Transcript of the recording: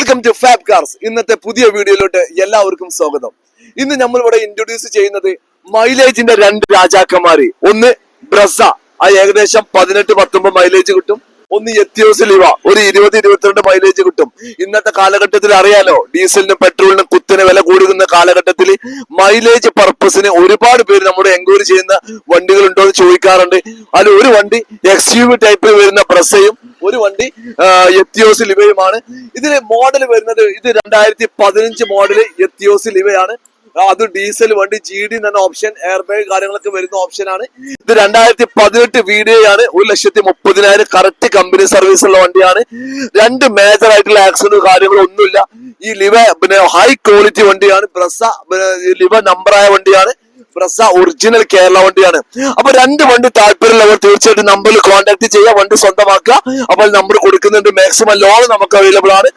Welcome to fab cars ഇന്നത്തെ പുതിയ വീഡിയോയിലോട്ട് എല്ലാവർക്കും സ്വാഗതം. ഇന്ന് നമ്മൾ ഇവിടെ ഇൻട്രൊഡ്യൂസ് ചെയ്യുന്നത് മൈലേജിന്റെ രണ്ട് രാജാക്കന്മാര്. ഒന്ന് ബ്രസ. ആ ഏകദേശം പതിനെട്ട് പത്തൊമ്പത് മൈലേജ് കിട്ടും. ഒന്ന് എത്തിയോസ് ലിവ ഒരു ഇരുപത് ഇരുപത്തിരണ്ട് മൈലേജ് കിട്ടും. ഇന്നത്തെ കാലഘട്ടത്തിൽ അറിയാലോ ഡീസലിനും പെട്രോളിനും കുത്തിന് വില കൂടുന്ന കാലഘട്ടത്തിൽ മൈലേജ് പർപ്പസിന് ഒരുപാട് പേര് നമ്മുടെ എൻക്വയറി ചെയ്യുന്ന വണ്ടികൾ ഉണ്ടോ എന്ന് ചോദിക്കാറുണ്ട്. അതിൽ ഒരു വണ്ടി എക്സ് യു ടൈപ്പിൽ വരുന്ന പ്രസയും ഒരു വണ്ടി എത്തിയോസ് ലിവയുമാണ് ഇതിന് മോഡൽ വരുന്നത് ഇത് രണ്ടായിരത്തി പതിനഞ്ച് മോഡൽ എത്തിയോസ് ലിവയാണ് അത് ഡീസൽ വണ്ടി ജി ഡി എന്ന ഓപ്ഷൻ എയർ ബാഗ് കാര്യങ്ങളൊക്കെ വരുന്ന ഓപ്ഷനാണ് ഇത് രണ്ടായിരത്തി പതിനെട്ട് വീഡിയോയാണ് ഒരു ലക്ഷത്തി മുപ്പതിനായിരം കറക്റ്റ് കമ്പനി സർവീസ് ഉള്ള വണ്ടിയാണ്. രണ്ട് മേജർ ആയിട്ടുള്ള ആക്സിഡന്റ് കാര്യങ്ങളും ഒന്നുമില്ല ഈ ലിവ പിന്നെ ഹൈ ക്വാളിറ്റി വണ്ടിയാണ്. നമ്പർ ലിവ നമ്പറായ വണ്ടിയാണ്. ബ്രസ ഒറിജിനൽ കേരള വണ്ടിയാണ്. അപ്പൊ രണ്ട് വണ്ടി താല്പര്യമുള്ളവർ തീർച്ചയായിട്ടും നമ്പറിൽ കോൺടാക്ട് ചെയ്യുക വണ്ടി സ്വന്തമാക്കുക. അപ്പോൾ നമ്പർ കൊടുക്കുന്നുണ്ട്. മാക്സിമം ലോൺ നമുക്ക് അവൈലബിൾ ആണ്.